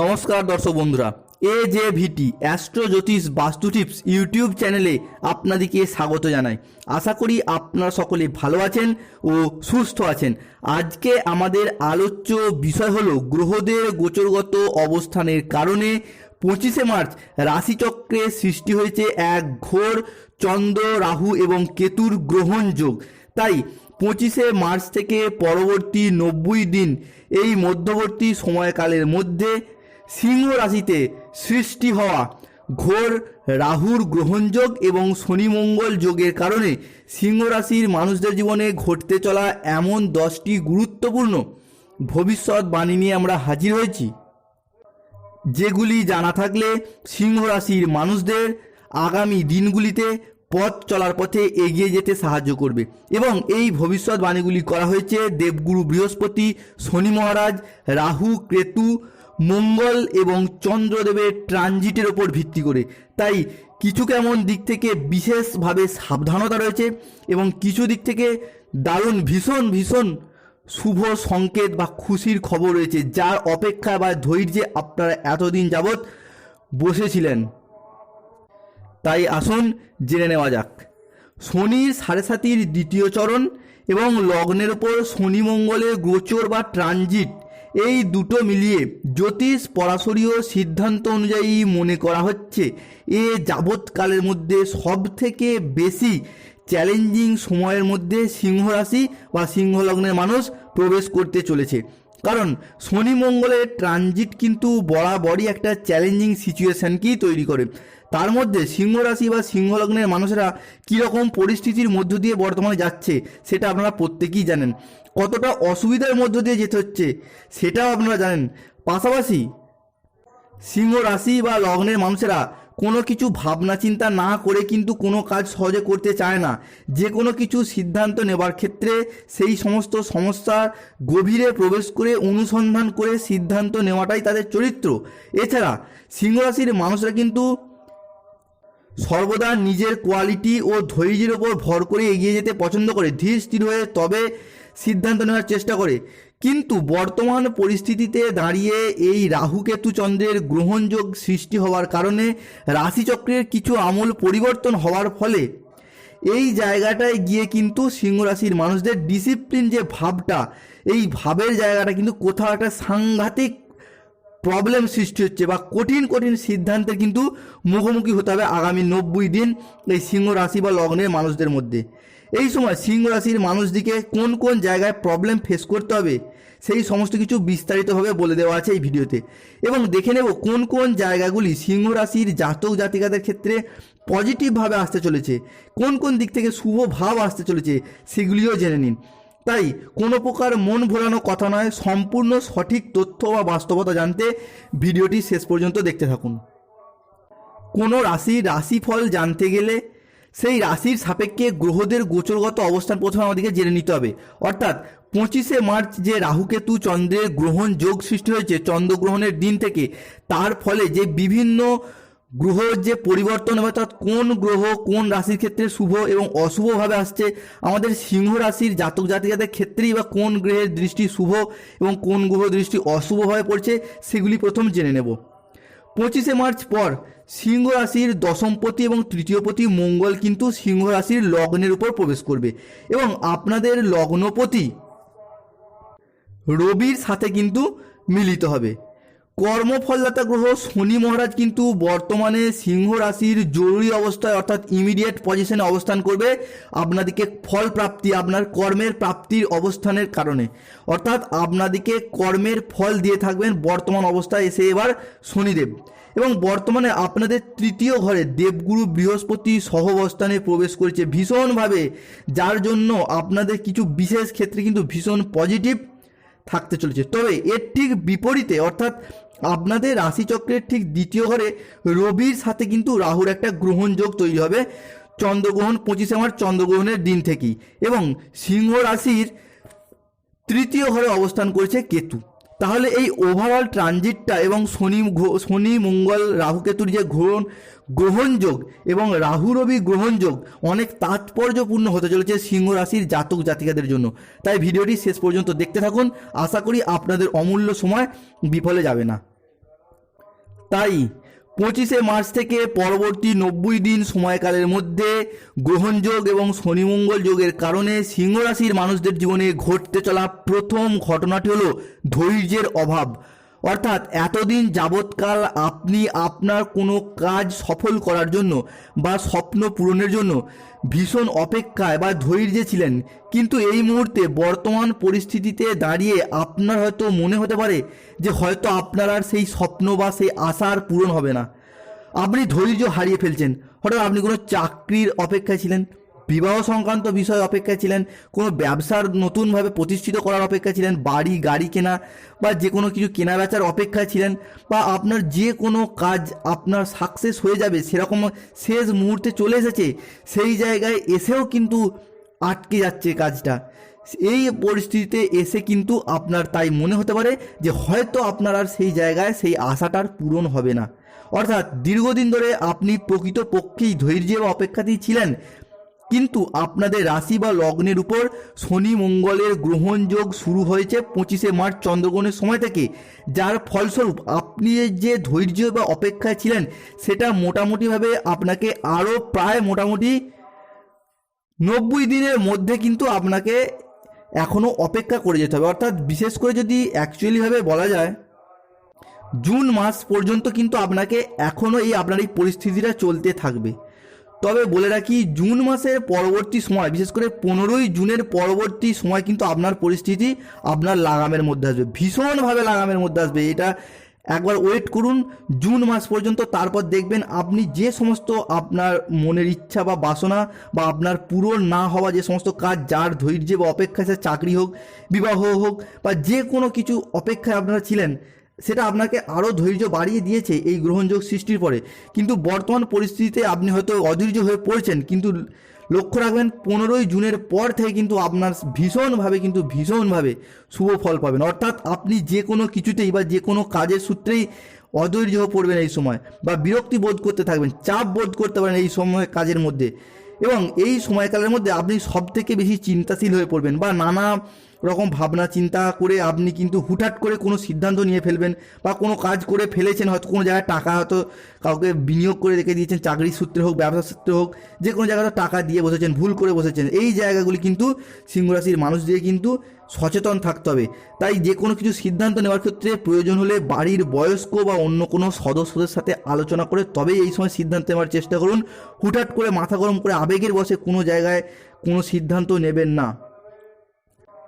নমস্কার দর্শক বন্ধুরা এ জে ভিটি অ্যাস্ট্রো জ্যোতিষ বাস্তু টিপস ইউটিউব চ্যানেলে আপনাদেরকে স্বাগত জানাই। আশা করি আপনারা সকলে ভালো আছেন ও সুস্থ আছেন। আজকে আমাদের আলোচ্য বিষয় হলো গ্রহদের গোচরগত অবস্থানের কারণে পঁচিশে মার্চ রাশিচক্রে সৃষ্টি হয়েছে এক ঘোর চন্দ্র, রাহু এবং কেতুর গ্রহণ যোগ। তাই পঁচিশে মার্চ থেকে পরবর্তী নব্বই দিন এই মধ্যবর্তী সময়কালের মধ্যে সিংহ রাশিতে সৃষ্টি হওয়া ঘোর রাহুর গ্রহণযোগ এবং শনি মঙ্গল যোগের কারণে সিংহ রাশির মানুষদের জীবনে ঘটতে চলা এমন দশটি গুরুত্বপূর্ণ ভবিষ্যৎ বাণী নিয়ে আমরা হাজির হয়েছি। যেগুলি জানা থাকলে সিংহ রাশির মানুষদের আগামী দিনগুলিতে পথ চলার পথে এগিয়ে যেতে সাহায্য করবে। এবং এই ভবিষ্যৎবাণীগুলি করা হয়েছে দেবগুরু বৃহস্পতি, শনি মহারাজ, রাহু, কেতু, মঙ্গল এবং চন্দ্রদেবের ট্রানজিটের ওপর ভিত্তি করে। তাই কিছু কেমন দিক থেকে বিশেষভাবে সাবধানতা রয়েছে এবং কিছু দিক থেকে দারুণ ভীষণ ভীষণ শুভ সংকেত বা খুশির খবর রয়েছে, যার অপেক্ষা বা ধৈর্যে আপনারা এতদিন যাবৎ বসেছিলেন। তাই আসুন জেনে নেওয়া যাক। শনির সাড়ে সাতির দ্বিতীয় চরণ এবং লগ্নের ওপর শনি মঙ্গলের গোচর বা ট্রানজিট, এই দুটো মিলিয়ে জ্যোতিষ পরাশরীয় সিদ্ধান্ত অনুযায়ী মনে করা হচ্ছে, এ যাবৎকালের মধ্যে সব থেকে বেশি চ্যালেঞ্জিং সময়ের মধ্যে সিংহ রাশি বা সিংহলগ্নের মানুষ প্রবেশ করতে চলেছে। কারণ শনি মঙ্গলের ট্রানজিট কিন্তু বরাবরই একটা চ্যালেঞ্জিং সিচুয়েশনকেই তৈরি করে। তার মধ্যে সিংহ রাশি বা সিংহ লগ্নের মানুষেরা কীরকম পরিস্থিতির মধ্য দিয়ে বর্তমানে যাচ্ছে, সেটা আপনারা প্রত্যেকেই জানেন। কতটা অসুবিধার মধ্য দিয়ে যেতে হচ্ছে, সেটাও আপনারা জানেন। পাশাপাশি সিংহ রাশি বা লগ্নের মানুষেরা কোনো কিছু ভাবনা চিন্তা না করে কিন্তু কোনো কাজ সহজে করতে চায় না। যে কোনো কিছু সিদ্ধান্ত নেবার ক্ষেত্রে সেই সমস্ত সমস্যার গভীরে প্রবেশ করে অনুসন্ধান করে সিদ্ধান্ত নেওয়াটাই তাদের চরিত্র। এছাড়া সিংহ রাশির মানুষরা কিন্তু সর্বদা নিজের কোয়ালিটি ও ধৈর্যের ওপর ভর করে এগিয়ে যেতে পছন্দ করে। ধীর স্থির হয়ে তবে সিদ্ধান্ত নেওয়ার চেষ্টা করে। কিন্তু বর্তমান পরিস্থিতিতে দাঁড়িয়ে এই রাহুকেতু চন্দ্রের গ্রহণযোগ সৃষ্টি হওয়ার কারণে রাশিচক্রের কিছু আমূল পরিবর্তন হওয়ার ফলে এই জায়গাটায় গিয়ে কিন্তু সিংহ রাশির মানুষদের ডিসিপ্লিন যে ভাবটা, এই ভাবের জায়গাটা কিন্তু কোথাও একটা সাংঘাতিক প্রবলেম সৃষ্টি হচ্ছে বা কঠিন কঠিন সিদ্ধান্তের কিন্তু মুখোমুখি হতে হবে আগামী নব্বই দিন এই সিংহ রাশি বা লগ্নের মানুষদের মধ্যে। এই সময় সিংহ রাশির মানুষদিকে কোন কোন জায়গায় প্রবলেম ফেস করতে হবে, সেই সমস্ত কিছু বিস্তারিতভাবে বলে দেওয়া আছে এই ভিডিওতে। এবং দেখে নেব কোন কোন জায়গাগুলি সিংহ রাশির জাতক জাতিকাদের ক্ষেত্রে পজিটিভভাবে আসতে চলেছে, কোন কোন দিক থেকে শুভ ভাব আসতে চলেছে সেগুলিও জেনে নিন। তাই কোনো প্রকার মন ভোলানো কথা নয়, সম্পূর্ণ সঠিক তথ্য বা বাস্তবতা জানতে ভিডিওটি শেষ পর্যন্ত দেখতে থাকুন। কোনো রাশির রাশিফল জানতে গেলে সেই রাশির সাপেক্ষে গ্রহদের গোচরগত অবস্থান প্রথমে আমাদেরকে জেনে নিতে হবে। অর্থাৎ পঁচিশে মার্চ যে রাহুকেতু চন্দ্রের গ্রহণ যোগ সৃষ্টি হয়েছে, চন্দ্রগ্রহণের দিন থেকে, তার ফলে যে বিভিন্ন গ্রহের যে পরিবর্তন হবে, অর্থাৎ কোন গ্রহ কোন রাশির ক্ষেত্রে শুভ এবং অশুভভাবে আসছে, আমাদের সিংহ রাশির জাতক জাতিকাদের ক্ষেত্রেই বা কোন গ্রহের দৃষ্টি শুভ এবং কোন গ্রহ দৃষ্টি অশুভভাবে পড়ছে, সেগুলি প্রথম জেনে নেব। পঁচিশে মার্চ পর সিংহ রাশির দশমপতি এবং তৃতীয়পতি মঙ্গল কিন্তু সিংহ রাশির লগ্নের উপর প্রবেশ করবে। এবং আপনাদের লগ্নপতি রবির সাথে কিন্তু মিলিত হবে। কর্মফলদাতা গ্রহ শনি মহারাজ কিন্তু বর্তমানে সিংহ রাশির জরুরি অবস্থায় অর্থাৎ ইমিডিয়েট পজিশনে অবস্থান করবে। আপনাদেরকে ফল প্রাপ্তি, আপনার কর্মের প্রাপ্তির অবস্থানের কারণে। অর্থাৎ আপনাদেরকে কর্মের ফল দিয়ে থাকবেন বর্তমান অবস্থায় এসে এবার শনিদেব। এবং বর্তমানে আপনাদের তৃতীয় ঘরে দেবগুরু বৃহস্পতি সহবস্থানে প্রবেশ করেছে ভীষণভাবে, যার জন্য আপনাদের কিছু বিশেষ ক্ষেত্রে কিন্তু ভীষণ পজিটিভ থাকতে চলেছে। তবে এর ঠিক বিপরীতে, অর্থাৎ আপনাদের রাশিচক্রের ঠিক দ্বিতীয় ঘরে রবির সাথে কিন্তু রাহুর একটা গ্রহণযোগ তৈরি হবে, চন্দ্রগ্রহণ পঁচিশে মার্চ, চন্দ্রগ্রহণের দিন থেকেই। এবং সিংহ রাশির তৃতীয় ঘরে অবস্থান করেছে কেতু। তাহলে এই ওভারঅল ট্রানজিটটা এবং শনি শনি, মঙ্গল, রাহুকেতুর যে ঘোরণ গ্রহণযোগ এবং রাহু, রবি গ্রহণযোগ অনেক তাৎপর্যপূর্ণ হতে চলেছে সিংহ রাশির জাতক জাতিকাদের জন্য। তাই ভিডিওটি শেষ পর্যন্ত দেখতে থাকুন। আশা করি আপনাদের অমূল্য সময় বিফলে যাবে না। তাই পঁচিশে মার্চ থেকে পরবর্তী নব্বই দিন সময়কালের মধ্যে গ্রহণযোগ এবং শনিমঙ্গল যোগের কারণে সিংহ রাশির মানুষদের জীবনে ঘটতে চলা প্রথম ঘটনাটি হল ধৈর্যের অভাব। অর্থাৎ এতদিন যাবৎকাল আপনি আপনার কোনো কাজ সফল করার জন্য বা স্বপ্ন পূরণের জন্য ভীষণ অপেক্ষায় বা ধৈর্যে ছিলেন। কিন্তু এই মুহূর্তে বর্তমান পরিস্থিতিতে দাঁড়িয়ে আপনার হয়তো মনে হতে পারে যে হয়তো আপনার আর সেই স্বপ্ন বা সেই আশা আর পূরণ হবে না। আপনি ধৈর্য হারিয়ে ফেলছেন। হঠাৎ আপনি কোনো চাকরির অপেক্ষায় ছিলেন? বিবাহ সংক্রান্ত বিষয় অপেক্ষায় ছিলেন, কোনো ব্যবসার নতুনভাবে প্রতিষ্ঠিত করার অপেক্ষায় ছিলেন, বাড়ি, গাড়ি কেনা বা যে কোনো কিছু কেনা বেচার অপেক্ষায় ছিলেন বা আপনার যে কোনো কাজ আপনার সাকসেস হয়ে যাবে, সেরকম শেষ মুহূর্তে চলে এসেছে, সেই জায়গায় এসেও কিন্তু আটকে যাচ্ছে কাজটা। এই পরিস্থিতিতে এসে কিন্তু আপনার তাই মনে হতে পারে যে হয়তো আপনার আর সেই জায়গায় সেই আশাটার পূরণ হবে না। অর্থাৎ দীর্ঘদিন ধরে আপনি প্রকৃতপক্ষেই ধৈর্য অপেক্ষাতেই ছিলেন কিন্তু আপনাদের রাশি বা লগ্নের উপর শনি মঙ্গলের গ্রহণযোগ শুরু হয়েছে পঁচিশে মার্চ চন্দ্রগ্রহণের সময় থেকে। যার ফলস্বরূপ আপনি যে ধৈর্য বা অপেক্ষায় ছিলেন, সেটা মোটামুটিভাবে আপনাকে আরও প্রায় মোটামুটি নব্বই দিনের মধ্যে কিন্তু আপনাকে এখনও অপেক্ষা করে যেতে হবে। অর্থাৎ বিশেষ করে যদি অ্যাকচুয়ালিভাবে বলা যায়, জুন মাস পর্যন্ত কিন্তু আপনাকে এখনও এই আপনার এই পরিস্থিতিটা চলতে থাকবে। তবে বলে রাখি, জুন মাসের পরবর্তী সময়, বিশেষ করে পনেরোই জুনের পরবর্তী সময় কিন্তু আপনার পরিস্থিতি আপনার লাগামের মধ্যে আসবে, ভীষণভাবে লাগামের মধ্যে আসবে। এটা একবার ওয়েট করুন, জুন মাস পর্যন্ত, তারপর দেখবেন আপনি যে সমস্ত আপনার মনের ইচ্ছা বা বাসনা বা আপনার পূরণ না হওয়া যে সমস্ত কাজ, যার ধৈর্য বা অপেক্ষা সে চাকরি হোক, বিবাহ হোক বা যে কোনো কিছু অপেক্ষায় আপনারা ছিলেন সেটা আপনাকে আরও ধৈর্য বাড়িয়ে দিয়েছে এই গ্রহণযোগ সৃষ্টির পরে। কিন্তু বর্তমান পরিস্থিতিতে আপনি হয়তো অধৈর্য হয়ে পড়েছেন, কিন্তু লক্ষ্য রাখবেন, পনেরোই জুনের পর থেকে কিন্তু আপনার ভীষণভাবে কিন্তু ভীষণভাবে শুভ ফল পাবেন। অর্থাৎ আপনি যে কোনো কিছুতেই বা যে কোনো কাজের সূত্রেই অধৈর্য পড়বেন এই সময় বা বিরক্তি বোধ করতে থাকবেন, চাপ বোধ করতে পারেন এই সময় কাজের মধ্যে। এবং এই সময়কালের মধ্যে আপনি সব থেকে বেশি চিন্তাশীল হয়ে পড়বেন বা নানা রকম ভাবনা, চিন্তা করে আপনি কিন্তু হুটহাট করে কোনো সিদ্ধান্ত নিয়ে ফেলবেন বা কোনো কাজ করে ফেলেছেন, হয়তো কোনো জায়গায় টাকা হয়তো কাউকে বিনিয়োগ করে রেখে দিয়েছেন চাকরির সূত্রে হোক ব্যবসার সূত্রে হোক, যে কোনো জায়গায় টাকা দিয়ে বসেছেন, ভুল করে বসেছেন, এই জায়গাগুলি কিন্তু সিংহরাশির দিয়ে কিন্তু সচেতন থাকতে হবে। তাই যে কোনো কিছু সিদ্ধান্ত নেওয়ার ক্ষেত্রে প্রয়োজন হলে বাড়ির বয়স্ক বা অন্য কোনো সদস্যদের সাথে আলোচনা করে তবেই এই সময় সিদ্ধান্ত নেওয়ার চেষ্টা করুন। হুটহাট করে মাথা গরম করে আবেগের বসে কোনো জায়গায় কোনো সিদ্ধান্ত নেবেন না।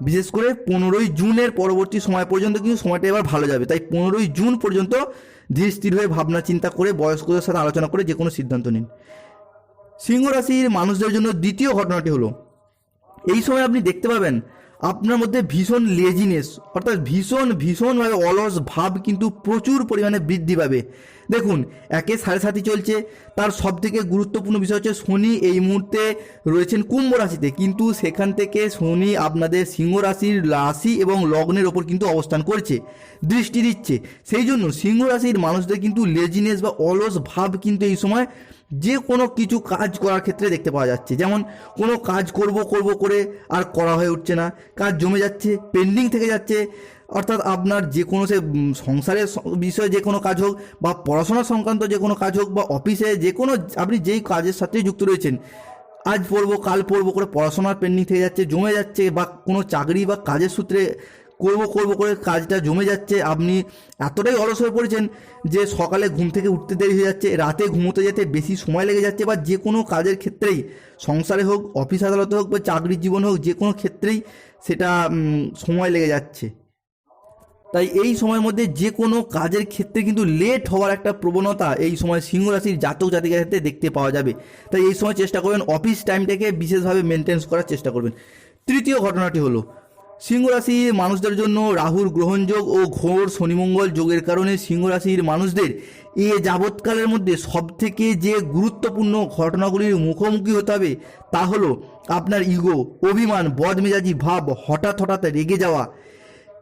বিশেষ করে পনেরোই জুনের পরবর্তী সময় পর্যন্ত কিন্তু সময়টা এবার ভালো যাবে। তাই পনেরোই জুন পর্যন্ত ধীর স্থির হয়ে ভাবনা চিন্তা করে বয়স্কদের সাথে আলোচনা করে যে কোনো সিদ্ধান্ত নিন। সিংহ রাশির মানুষদের জন্য দ্বিতীয় ঘটনাটি হলো, এই সময় আপনি দেখতে পাবেন আপনার মধ্যে ভীষণ লেজিনেস অর্থাৎ ভীষণ ভীষণভাবে অলস ভাব কিন্তু প্রচুর পরিমাণে বৃদ্ধি পাবে। দেখুন, একে সাড়ে সাথী চলছে, তার সব থেকে গুরুত্বপূর্ণ বিষয় হচ্ছে শনি এই মুহূর্তে রয়েছেন কুম্ভ রাশিতে, কিন্তু সেখান থেকে শনি আপনাদের সিংহ রাশির রাশি এবং লগ্নের ওপর কিন্তু অবস্থান করছে, দৃষ্টি দিচ্ছে। সেই জন্য সিংহ রাশির মানুষদের কিন্তু লেজিনেস বা অলস ভাব কিন্তু এই সময় যে কোনো কিছু কাজ করার ক্ষেত্রে দেখতে পাওয়া যাচ্ছে। যেমন, কোনো কাজ করব করব করে আর করা হয়ে উঠছে না। কাজ জমে যাচ্ছে পেন্ডিং থেকে যাচ্ছে। অর্থাৎ আপনার যে কোনো সে সংসারের বিষয়ে যে কোনো কাজ হোক বা পড়াশোনা সংক্রান্ত যে কোনো কাজ হোক বা অফিসে যে কোনো, আপনি যেই কাজের সাথে যুক্ত রয়েছেন, আজ পড়ব, কাল পড়ব করে পড়াশোনার পেন্ডিং থেকে যাচ্ছে, জমে যাচ্ছে বা কোনো চাকরি বা কাজের সূত্রে করব করব করে কাজটা জমে যাচ্ছে। আপনি এতটাই অলস হয়ে পড়েছেন যে সকালে ঘুম থেকে উঠতে দেরি হয়ে যাচ্ছে, রাতে ঘুমোতে যেতে বেশি সময় লেগে যাচ্ছে বা যে কোনো কাজের ক্ষেত্রেই, সংসারে হোক, অফিস আদালতে হোক বা চাকরির জীবন হোক, যে কোনো ক্ষেত্রেই সেটা সময় লেগে যাচ্ছে। তাই এই সময়ের মধ্যে যে কোনো কাজের ক্ষেত্রে কিন্তু লেট হওয়ার একটা প্রবণতা এই সময় সিংহ রাশির জাতক জাতিকার ক্ষেত্রে দেখতে পাওয়া যাবে। তাই এই সময় চেষ্টা করবেন অফিস টাইমটাকে বিশেষভাবে মেনটেন্স করার চেষ্টা করবেন। তৃতীয় ঘটনাটি হলো সিংহ রাশির মানুষদের জন্য রাহুর গ্রহণযোগ ও ঘোর শনিমঙ্গল যোগের কারণে সিংহ রাশির মানুষদের এ যাবৎকালের মধ্যে সবথেকে যে গুরুত্বপূর্ণ ঘটনাগুলির মুখোমুখি হতে হবে তা হলো আপনার ইগো, অভিমান, বদমেজাজি ভাব হঠাৎ হঠাৎ রেগে যাওয়া।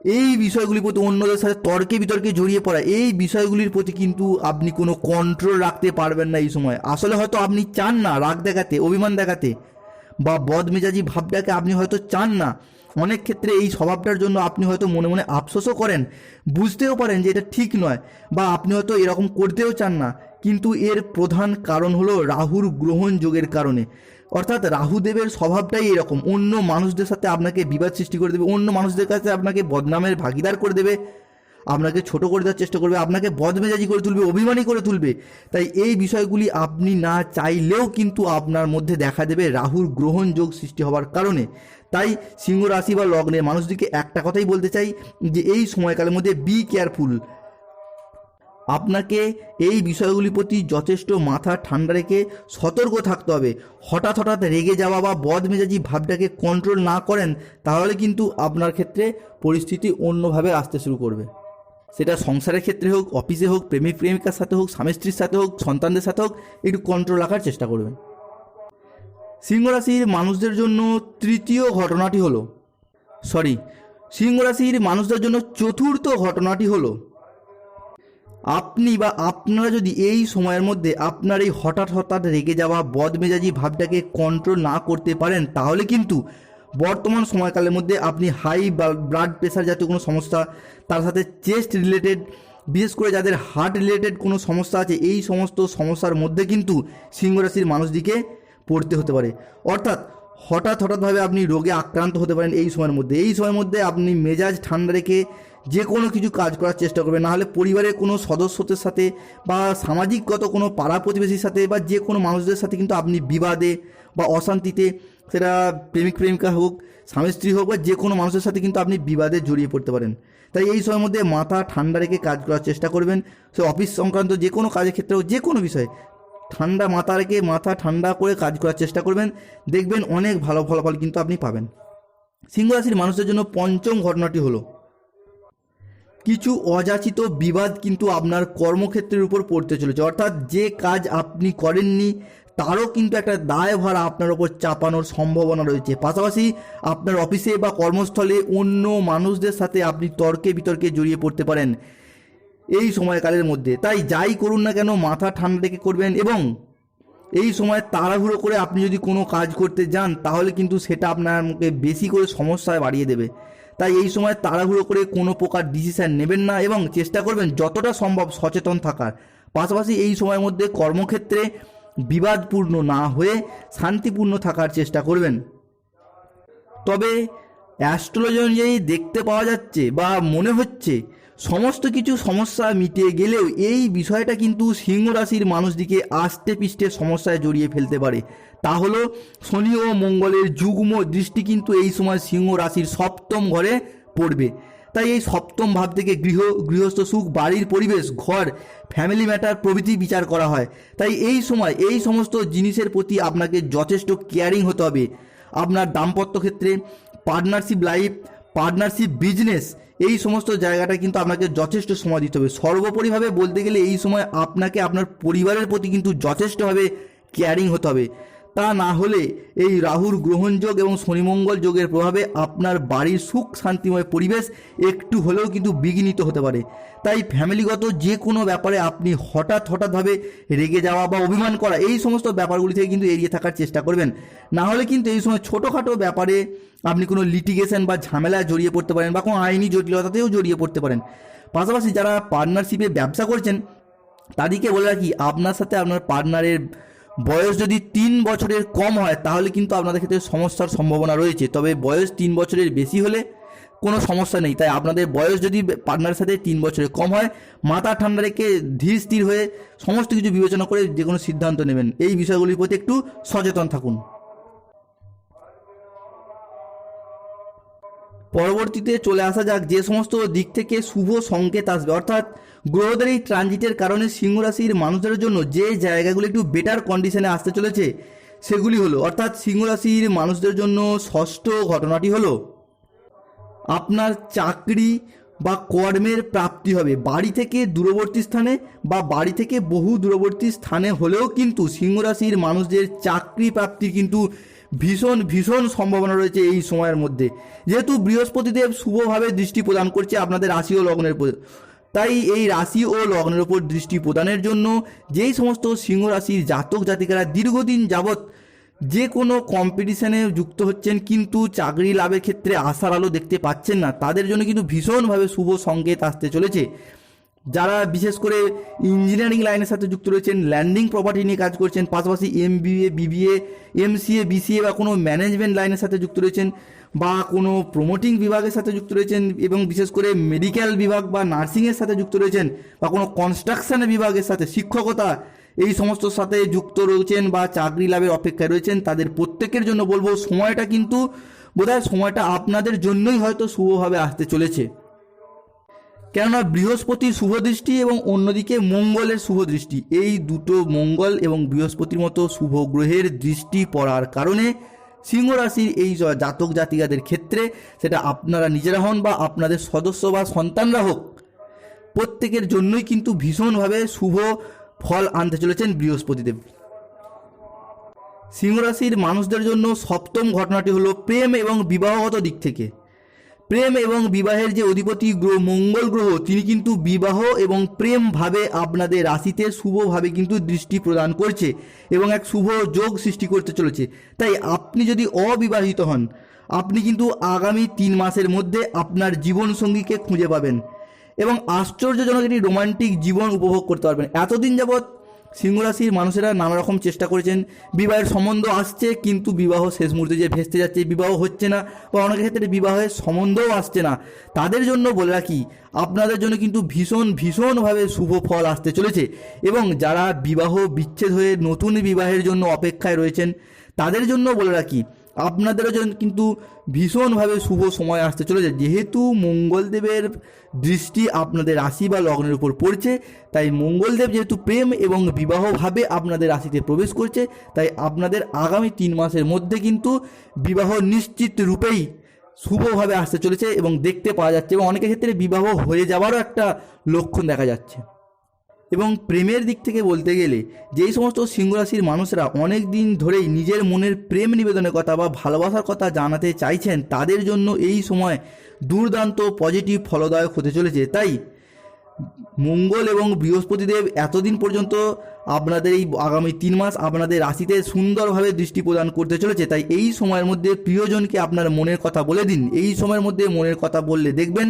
এই বিষয়গুলির প্রতি অন্যদের সাথে তর্কে বিতর্কে জড়িয়ে পড়া, এই বিষয়গুলির প্রতি কিন্তু আপনি কোনো কন্ট্রোল রাখতে পারবেন না এই সময়। আসলে হয়তো আপনি চান না রাগ দেখাতে, অভিমান দেখাতে বা বদমেজাজি ভাবটাকে আপনি হয়তো চান না। অনেক ক্ষেত্রে এই স্বভাবটার জন্য আপনি হয়তো মনে মনে আফসোসও করেন, বুঝতেও পারেন যে এটা ঠিক নয় বা আপনি হয়তো এরকম করতেও চান না। কিন্তু এর প্রধান কারণ হলো রাহুর গ্রহণ যোগের কারণে। অর্থাৎ রাহুদেবের স্বভাবটাই এরকম। অন্য মানুষদের সাথে আপনাকে বিবাদ সৃষ্টি করে দেবে, অন্য মানুষদের কাছে আপনাকে বদনামের ভাগিদার করে দেবে। আপনাকে ছোট করে দেওয়ার চেষ্টা করবে, আপনাকে বদমেজাজি করে তুলবে, অভিমানী করে তুলবে। তাই এই বিষয়গুলি আপনি না চাইলেও কিন্তু আপনার মধ্যে দেখা দেবে রাহুর গ্রহণ যোগ সৃষ্টি হওয়ার কারণে। তাই সিংহ রাশি বা লগ্নের মানুষদেরকে একটা কথাই বলতে চাই যে এই সময়কালের মধ্যে বি কেয়ারফুল আপনাকে এই বিষয়গুলির প্রতি যথেষ্ট মাথা ঠান্ডা রেখে সতর্ক থাকতে হবে। হঠাৎ হঠাৎ রেগে যাওয়া বা বদমেজাজি ভাবটাকে কন্ট্রোল না করেন, তাহলে কিন্তু আপনার ক্ষেত্রে পরিস্থিতি অন্যভাবে আসতে শুরু করবে। সেটা সংসারের ক্ষেত্রে হোক, অফিসে হোক প্রেমিক প্রেমিকার সাথে হোক, স্বামী স্ত্রীর সাথে হোক, সন্তানদের সাথে হোক, একটু কন্ট্রোল রাখার চেষ্টা করবেন। সিংহ রাশির মানুষদের জন্য তৃতীয় ঘটনাটি হলো সরি সিংহ রাশির মানুষদের জন্য চতুর্থ ঘটনাটি হলো, আপনি বা আপনারা যদি এই সময়ের মধ্যে আপনার এই হঠাৎ হঠাৎ রেগে যাওয়া বদমেজাজি ভাবটাকে কন্ট্রোল না করতে পারেন, তাহলে কিন্তু বর্তমান সময়কালের মধ্যে আপনি হাই ব্লাড প্রেশার জাতীয় কোনো সমস্যা, তার সাথে চেস্ট রিলেটেড বিশেষ করে যাদের হার্ট রিলেটেড কোনো সমস্যা আছে, এই সমস্ত সমস্যার মধ্যে কিন্তু সিংহ রাশির মানুষদিকে পড়তে হতে পারে। অর্থাৎ হঠাৎ হঠাৎভাবে আপনি রোগে আক্রান্ত হতে পারেন এই সময়ের মধ্যে। এই সময়ের মধ্যে আপনি মেজাজ ঠান্ডা রেখে যে কোনো কিছু কাজ করার চেষ্টা করবেন। নাহলে পরিবারের কোনো সদস্যদের সাথে বা সামাজিকগত কোনো পাড়া প্রতিবেশীর সাথে বা যে কোনো মানুষদের সাথে কিন্তু আপনি বিবাদে বা অশান্তিতে, সেটা প্রেমিক প্রেমিকা হোক, স্বামী স্ত্রী হোক বা যে কোনো মানুষের সাথে কিন্তু আপনি বিবাদে জড়িয়ে পড়তে পারেন। তাই এই সময়ের মধ্যে মাথা ঠান্ডা রেখে কাজ করার চেষ্টা করবেন। সে অফিস সংক্রান্ত যে কোনো কাজের ক্ষেত্রে হোক, যে কোনো বিষয়ে ঠান্ডা মাথা রেখে মাথা ঠান্ডা করে কাজ করার চেষ্টা করবেন। দেখবেন অনেক ভালো ফলাফল কিন্তু আপনি পাবেন। সিংহ রাশির মানুষদের জন্য পঞ্চম ঘটনাটি হলো, কিছু অযাচিত বিবাদ কিন্তু আপনার কর্মক্ষেত্রের উপর পড়তে চলেছে। অর্থাৎ যে কাজ আপনি করেননি তারও কিন্তু একটা দায়ভার আপনার ওপর চাপানোর সম্ভাবনা রয়েছে। পাশাপাশি আপনার অফিসে বা কর্মস্থলে অন্য মানুষদের সাথে আপনি তর্কে বিতর্কে জড়িয়ে পড়তে পারেন এই সময়কালের মধ্যে। তাই যাই করুন না কেন, মাথা ঠান্ডা রেখে করবেন এবং এই সময় তাড়াহুড়ো করে আপনি যদি কোনো কাজ করতে যান, তাহলে কিন্তু সেটা আপনাকে বেশি করে সমস্যায় বাড়িয়ে দেবে। তাই এই সময় তাড়াহুড়ো করে কোনো প্রকার ডিসিশন নেবেন না এবং চেষ্টা করবেন যতটা সম্ভব সচেতন থাকার। পাশাপাশি এই সময়ের মধ্যে কর্মক্ষেত্রে বিবাদপূর্ণ না হয়ে শান্তিপূর্ণ থাকার চেষ্টা করবেন। তবে অ্যাস্ট্রোলজি অনুযায়ী দেখতে পাওয়া যাচ্ছে বা মনে হচ্ছে সমস্ত কিছু সমস্যা মিটিয়ে গেলেও এই বিষয়টা কিন্তু সিংহ রাশির মানুষদিকে আষ্টে পিষ্টে সমস্যায় জড়িয়ে ফেলতে পারে। তা হলো শনি ও মঙ্গলের যুগ্ম দৃষ্টি কিন্তু এই সময় সিংহ রাশির সপ্তম ঘরে পড়বে। তাই এই সপ্তম ভাব থেকে গৃহ, গৃহস্থ সুখ, বাড়ির পরিবেশ, ঘর ফ্যামিলি ম্যাটার প্রভৃতি বিচার করা হয়। তাই এই সময় এই সমস্ত জিনিসের প্রতি আপনাকে যথেষ্ট কেয়ারিং হতে হবে। আপনার দাম্পত্য ক্ষেত্রে পার্টনারশিপ লাইফ পার্টনারশিপ বিজনেস এই সমস্ত জায়গাটা কিন্তু আপনাকে যথেষ্ট সময় দিতে হবে। সর্বোপরিভাবে বলতে গেলে এই সময় আপনাকে আপনার পরিবারের প্রতি কিন্তু যথেষ্টভাবে কেয়ারিং হতে হবে। তা না হলে এই রাহুর গ্রহণযোগ এবং শনিমঙ্গল যোগের প্রভাবে আপনার বাড়ির সুখ শান্তিময় পরিবেশ একটু হলেও কিন্তু বিঘ্নিত হতে পারে। তাই ফ্যামিলিগত যে কোনো ব্যাপারে আপনি হঠাৎ হঠাৎভাবে রেগে যাওয়া বা অভিমান করা, এই সমস্ত ব্যাপারগুলি থেকে কিন্তু এড়িয়ে থাকার চেষ্টা করবেন। না হলে কিন্তু এই সময় ছোটোখাটো ব্যাপারে আপনি কোনো লিটিগেশন বা ঝামেলায় জড়িয়ে পড়তে পারেন বা কোনো আইনি জটিলতাতেও জড়িয়ে পড়তে পারেন। পাশাপাশি যারা পার্টনারশিপে ব্যবসা করছেন, তাদেরকে বলে রাখি, আপনার সাথে আপনার পার্টনারের বয়স যদি তিন বছরের কম হয়, তাহলে কিন্তু আপনাদের ক্ষেত্রে সমস্যার সম্ভাবনা রয়েছে। তবে বয়স তিন বছরের বেশি হলে কোনো সমস্যা নেই। তাই আপনাদের বয়স যদি পার্টনারের সাথে তিন বছরের কম হয়, মাথা ঠান্ডা রেখে ধীর স্থির হয়ে সমস্ত কিছু বিবেচনা করে যে কোনো সিদ্ধান্ত নেবেন। এই বিষয়গুলির প্রতি একটু সচেতন থাকুন। পরবর্তীতে চলে আসা যাক যে সমস্ত দিক থেকে শুভ সংকেত আসবে। অর্থাৎ গ্রহদের এই ট্রানজিটের কারণে সিংহ রাশির মানুষদের জন্য যে জায়গাগুলো একটু বেটার কন্ডিশনে আসতে চলেছে, সেগুলি হলো, অর্থাৎ সিংহ রাশির মানুষদের জন্য ষষ্ঠ ঘটনাটি হলো, আপনার চাকরি বা কর্মের প্রাপ্তি হবে। বাড়ি থেকে দূরবর্তী স্থানে বা বাড়ি থেকে বহু দূরবর্তী স্থানে হলেও কিন্তু সিংহ রাশির মানুষদের চাকরি প্রাপ্তির কিন্তু ভীষণ ভীষণ সম্ভাবনা রয়েছে এই সময়ের মধ্যে। যেহেতু বৃহস্পতিদেব শুভভাবে দৃষ্টি প্রদান করছে আপনাদের রাশি ও লগ্নের তাই এই রাশি ও লগ্নের উপর দৃষ্টি প্রদানের জন্য যেই সমস্ত সিংহ রাশির জাতক জাতিকারা দীর্ঘদিন যাবৎ যে কোনো কম্পিটিশনে যুক্ত হচ্ছেন কিন্তু চাকরি লাভের ক্ষেত্রে আশার আলো দেখতে পাচ্ছেন না। তাদের জন্য কিন্তু ভীষণভাবে শুভ সংকেত আসতে চলেছে। যারা বিশেষ করে ইঞ্জিনিয়ারিং লাইনের সাথে যুক্ত রয়েছেন ল্যান্ডিং প্রপার্টি নিয়ে কাজ করছেন, পাশাপাশি M BA BBA MCA BCA বা কোনো ম্যানেজমেন্ট লাইনের সাথে যুক্ত রয়েছেন বা কোনো প্রমোটিং বিভাগের সাথে যুক্ত রয়েছেন এবং বিশেষ করে মেডিকেল বিভাগ বা নার্সিংয়ের সাথে যুক্ত রয়েছেন বা কোনো কনস্ট্রাকশন বিভাগের সাথে শিক্ষকতা, এই সমস্ত সাথে যুক্ত রয়েছেন বা চাকরি লাভের অপেক্ষায় রয়েছেন, তাদের প্রত্যেকের জন্য বলব, সময়টা কিন্তু বোধহয় সময়টা আপনাদের জন্যই হয়তো শুভভাবে আসতে চলেছে। কেননা বৃহস্পতির শুভ দৃষ্টি এবং অন্যদিকে মঙ্গলের শুভ দৃষ্টি। এই দুটো মঙ্গল এবং বৃহস্পতির মতো শুভ গ্রহের দৃষ্টি পড়ার কারণে সিংহ রাশির এই জাতক জাতিকাদের ক্ষেত্রে সেটা আপনারা নিজেরা হন বা আপনাদের সদস্য বা সন্তানরা হোক, প্রত্যেকের জন্যই কিন্তু ভীষণভাবে শুভ ফল আনতে চলেছেন বৃহস্পতিদেব সিংহ রাশির মানুষদের জন্য সপ্তম ঘটনাটি হলো প্রেম এবং বিবাহগত দিক থেকে। প্রেম এবং বিবাহের যে অধিপতি গ্রহ, মঙ্গল গ্রহ, তিনি কিন্তু বিবাহ এবং প্রেম ভাবে আপনাদের রাশিতে শুভভাবে কিন্তু দৃষ্টি প্রদান করছে এবং এক শুভ যোগ সৃষ্টি করতে চলেছে। তাই আপনি যদি অবিবাহিত হন, আপনি কিন্তু আগামী তিন মাসের মধ্যে আপনার জীবনসঙ্গীকে খুঁজে পাবেন এবং আশ্চর্যজনক একটি রোমান্টিক জীবন উপভোগ করতে পারবেন। এতদিন যাবৎ সিংহরাশির মানুষেরা নানা রকম চেষ্টা করেছেন। বিবাহের সম্বন্ধ আসছে, কিন্তু বিবাহ শেষ মুহূর্তে যে ভেস্তে যাচ্ছে, বিবাহ হচ্ছে না বা অনেক ক্ষেত্রে বিবাহের সম্বন্ধও আসছে না। তাদের জন্য বলে রাখি, আপনাদের জন্য কিন্তু ভীষণ, ভীষণভাবে শুভ ফল আসতে চলেছে এবং যারা বিবাহ বিচ্ছেদ হয়ে নতুন বিবাহের জন্য অপেক্ষায় রয়েছেন, তাদের জন্য বলে রাখি আপনাদেরও জন্য কিন্তু ভীষণভাবে শুভ সময় আসতে চলেছে। যেহেতু মঙ্গলদেবের দৃষ্টি আপনাদের রাশি বা লগ্নের উপর পড়ছে, তাই মঙ্গলদেব যেহেতু প্রেম এবং বিবাহভাবে আপনাদের রাশিতে প্রবেশ করছে, তাই আপনাদের আগামী তিন মাসের মধ্যে কিন্তু বিবাহ নিশ্চিত রূপেই শুভভাবে আসতে চলেছে এবং দেখতে পাওয়া যাচ্ছে এবং অনেকের ক্ষেত্রে বিবাহ হয়ে যাওয়ারও একটা লক্ষণ দেখা যাচ্ছে। এবং প্রেমের দিক থেকে বলতে গেলে, যেই সমস্ত সিংহরাশির মানুষরা অনেক দিন ধরেই নিজের মনের প্রেম নিবেদনের কথা বা ভালোবাসার কথা জানাতে চাইছেন, তাদের জন্য এই সময় দুর্দান্ত পজিটিভ ফলদায়ক হতে চলেছে। তাই মঙ্গল এবং বৃহস্পতিদেব এতদিন পর্যন্ত আপনাদের এই আগামী তিন মাস আপনাদের রাশিতে সুন্দরভাবে দৃষ্টি প্রদান করতে চলেছে। তাই এই সময়ের মধ্যে প্রিয়জনকে আপনার মনের কথা বলে দিন। এই সময়ের মধ্যে মনের কথা বললে দেখবেন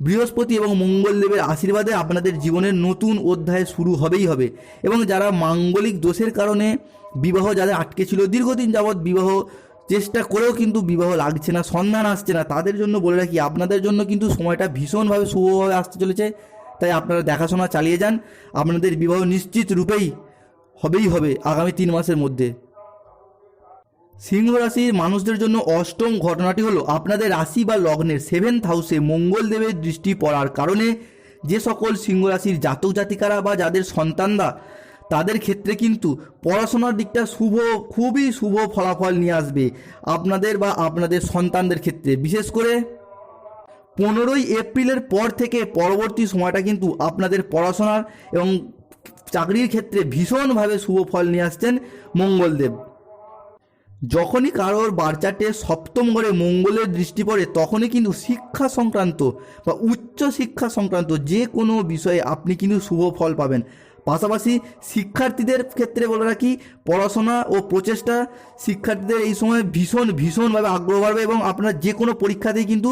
বৃহস্পতি এবং মঙ্গলদেবের আশীর্বাদে আপনাদের জীবনের নতুন অধ্যায় শুরু হবেই হবে। এবং যারা মাঙ্গলিক দোষের কারণে বিবাহ যাদের আটকে ছিল, দীর্ঘদিন যাবৎ বিবাহ চেষ্টা করেও কিন্তু বিবাহ লাগছে না, সন্ধান আসছে না। তাদের জন্য বলে রাখি, আপনাদের জন্য কিন্তু সময়টা ভীষণভাবে শুভভাবে আসতে চলেছে। তাই আপনারা দেখাশোনা চালিয়ে যান। আপনাদের বিবাহ নিশ্চিত রূপেই হবেই হবে আগামী তিন মাসের মধ্যে। সিংহ রাশির মানুষদের জন্য অষ্টম ঘটনাটি হলো আপনাদের রাশি বা লগ্নের সেভেন্থ হাউসে মঙ্গলদেবের দৃষ্টি পড়ার কারণে যে সকল সিংহ রাশির জাতক জাতিকারা বা যাদের সন্তানরা, তাদের ক্ষেত্রে কিন্তু পড়াশোনার দিকটা শুভ, খুবই শুভ ফলাফল নিয়ে আসবে আপনাদের বা আপনাদের সন্তানদের ক্ষেত্রে। বিশেষ করে পনেরোই এপ্রিলের পর থেকে পরবর্তী সময়টা কিন্তু আপনাদের পড়াশোনার এবং চাকরির ক্ষেত্রে ভীষণভাবে শুভ ফল নিয়ে আসছেন মঙ্গলদেব। যখনই কারোর বারচাটে সপ্তম ঘরে মঙ্গলের দৃষ্টি পড়ে, তখনই কিন্তু শিক্ষা সংক্রান্ত বা উচ্চ শিক্ষা সংক্রান্ত যে কোনো বিষয়ে আপনি কিন্তু শুভ ফল পাবেন। পাশাপাশি শিক্ষার্থীদের ক্ষেত্রে বলে রাখি, পড়াশোনা ও প্রচেষ্টা শিক্ষার্থীদের এই সময় ভীষণ, ভীষণভাবে আগ্রহ বাড়বে এবং আপনার যে কোনো পরীক্ষাতেই কিন্তু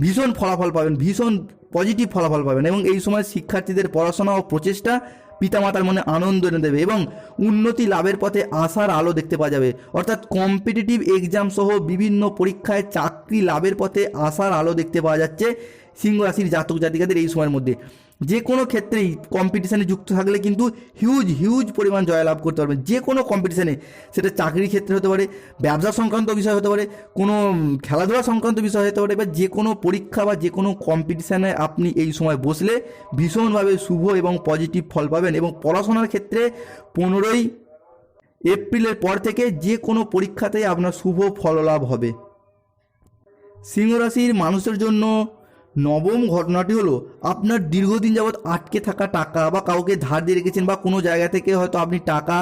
ভীষণ ফলাফল পাবেন, ভীষণ পজিটিভ ফলাফল পাবেন এবং এই সময় শিক্ষার্থীদের পড়াশোনা ও প্রচেষ্টা পিতামাতার মনে আনন্দ এনে দেবে এবং উন্নতি লাভের পথে আশার আলো দেখতে পাওয়া যাবে। অর্থাৎ কম্পিটিটিভ এক্সাম সহ বিভিন্ন পরীক্ষায় চাকরি লাভের পথে আশার আলো দেখতে পাওয়া যাচ্ছে সিংহ রাশির জাতক জাতিকাদের এই সময়ের মধ্যে। যে কোনো ক্ষেত্রেই কম্পিটিশানে যুক্ত থাকলে কিন্তু হিউজ হিউজ পরিমাণ জয়লাভ করতে পারবেন। যে কোনো কম্পিটিশানে সেটা চাকরির ক্ষেত্রে হতে পারে, ব্যবসা সংক্রান্ত বিষয় হতে পারে, কোনো খেলাধুলা সংক্রান্ত বিষয় হতে পারে, বা যে কোনো পরীক্ষা বা যে কোনো কম্পিটিশানে আপনি এই সময় বসলে ভীষণভাবে শুভ এবং পজিটিভ ফল পাবেন এবং পড়াশোনার ক্ষেত্রে পনেরোই এপ্রিলের পর থেকে যে কোনো পরীক্ষাতেই আপনার শুভ ফললাভ হবে। সিংহ রাশির মানুষের জন্য নবম ঘটনাটি হলো, আপনার দীর্ঘদিন যাবৎ আটকে থাকা টাকা বা কাউকে ধার দিয়ে রেখেছেন বা কোনো জায়গা থেকে হয়তো আপনি টাকা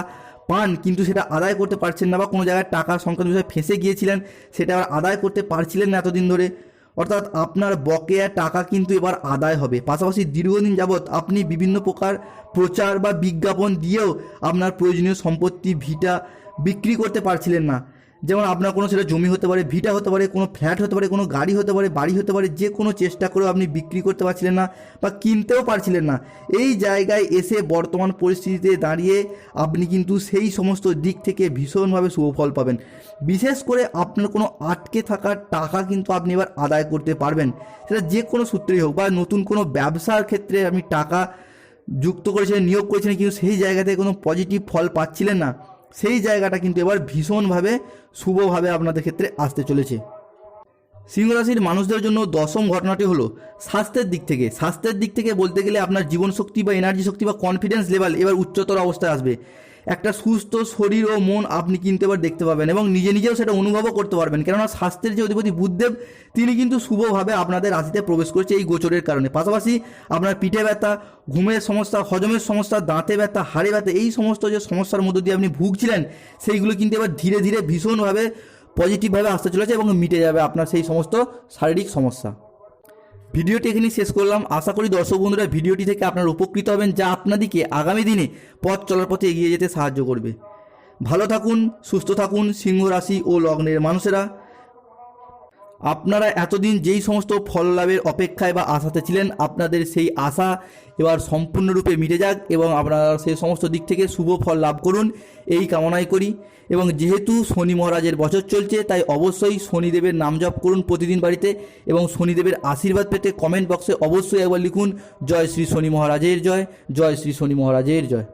পান, কিন্তু সেটা আদায় করতে পারছেন না বা কোনো জায়গায় টাকা সংক্রান্ত বিষয়ে ফেঁসে গিয়েছিলেন, সেটা আবার আদায় করতে পারছিলেন না এতদিন ধরে। অর্থাৎ আপনার বকেয়া টাকা কিন্তু এবার আদায় হবে। পাশাপাশি দীর্ঘদিন যাবৎ আপনি বিভিন্ন প্রকার প্রচার বা বিজ্ঞাপন দিয়েও আপনার প্রয়োজনীয় সম্পত্তি, ভিটা বিক্রি করতে পারছিলেন না। যেমন আপনার কোনো সেটা জমি হতে পারে, ভিটা হতে পারে, কোনো ফ্ল্যাট হতে পারে, কোনো গাড়ি হতে পারে, বাড়ি হতে পারে, যে কোনো চেষ্টা করেও আপনি বিক্রি করতে পারছিলেন না বা কিনতেও পারছিলেন না। এই জায়গায় এসে বর্তমান পরিস্থিতিতে দাঁড়িয়ে আপনি কিন্তু সেই সমস্ত দিক থেকে ভীষণভাবে শুভফল পাবেন। বিশেষ করে আপনার কোনো আটকে থাকা টাকা কিন্তু আপনি এবার আদায় করতে পারবেন। সেটা যে কোনো সূত্রেই হোক বা নতুন কোনো ব্যবসার ক্ষেত্রে আপনি টাকা যুক্ত করেছিলেন নিয়োগ করেছিলেন কিন্তু সেই জায়গা থেকে কোনো পজিটিভ ফল পাচ্ছিলেন না। সেই জায়গাটা কিন্তু এবার ভীষণভাবে শুভভাবে আপনাদের ক্ষেত্রে আসতে চলেছে। সিংহ রাশির মানুষদের জন্য দশম ঘটনাটি হলো স্বাস্থ্যের দিক থেকে। স্বাস্থ্যের দিক থেকে বলতে গেলে আপনার জীবন শক্তি বা এনার্জি শক্তি বা কনফিডেন্স লেভেল এবার উচ্চতর অবস্থায় আসবে। একটা সুস্থ শরীর ও মন আপনি কিনতে এবার দেখতে পাবেন এবং নিজে নিজেও সেটা অনুভবও করতে পারবেন। কেননা স্বাস্থ্যের যে অধিপতি বুদ্ধদেব, তিনি কিন্তু শুভভাবে আপনাদের রাশিতে প্রবেশ করেছে এই গোচরের কারণে। পাশাপাশি আপনার পিঠে ব্যথা, ঘুমের সমস্যা, হজমের সমস্যা, দাঁতে ব্যথা, হাড়ে ব্যথা, এই সমস্ত যে সমস্যার মধ্য দিয়ে আপনি ভুগছিলেন, সেইগুলো কিন্তু এবার ধীরে ধীরে ভীষণভাবে পজিটিভভাবে আসতে চলেছে এবং মিটে যাবে আপনার সেই সমস্ত শারীরিক সমস্যা। ভিডিওটি এখানে শেষ করলাম। আশা করি দর্শক বন্ধুরা ভিডিওটি থেকে আপনারা উপকৃত হবেন যা আপনাদেরকে আগামী দিনে পথ চলার পথে এগিয়ে যেতে সাহায্য করবে। ভালো থাকুন, সুস্থ থাকুন, সিংহ রাশি ও লগ্নের মানুষেরা। আপনারা এতদিন যেই সমস্ত ফল লাভের অপেক্ষায় বা আশাতে ছিলেন, আপনাদের সেই আশা এবার সম্পূর্ণরূপে মিটে যাক এবং আপনারা সেই সমস্ত দিক থেকে শুভ ফল লাভ করুন, এই কামনাই করি। এবং যেহেতু শনি মহারাজের বছর চলছে, তাই অবশ্যই শনিদেবের নাম জপ করুন প্রতিদিন বাড়িতে এবং শনিদেবের আশীর্বাদ পেতে কমেন্ট বক্সে অবশ্যই একবার লিখুন, জয় শ্রী শনি মহারাজের জয় জয় শ্রী শনি মহারাজের জয়।